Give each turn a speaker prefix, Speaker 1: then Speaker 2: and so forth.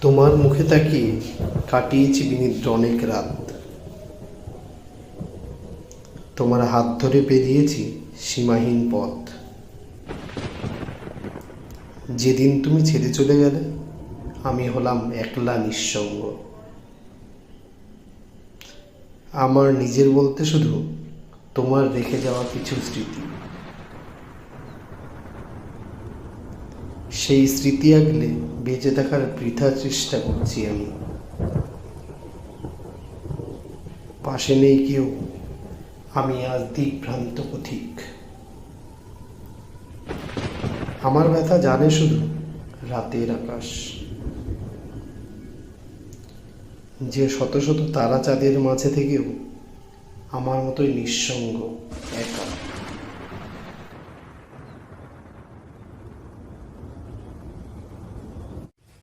Speaker 1: তোমার মুখে তাকিয়ে কাটিয়েছি বিনিদ্র অনেক রাত। তোমার হাত ধরে পেরিয়েছি সীমাহীন পথ। যেদিন তুমি ছেড়ে চলে গেলে, আমি হলাম একলা নিঃসঙ্গ। আমার নিজের বলতে শুধু তোমার রেখে যাওয়া কিছু স্মৃতি। সেই স্মৃতি আগলে বেঁচে থাকার বৃথা চেষ্টা করছি আমি। পাশে নেই কেউ, আমি আজ দিকভ্রান্ত পথিক। আমার ব্যথা জানে শুধু রাতের আকাশ। যে শত শত তারা চাঁদের মাঝে থেকেও আমার মতোই নিঃসঙ্গ একা।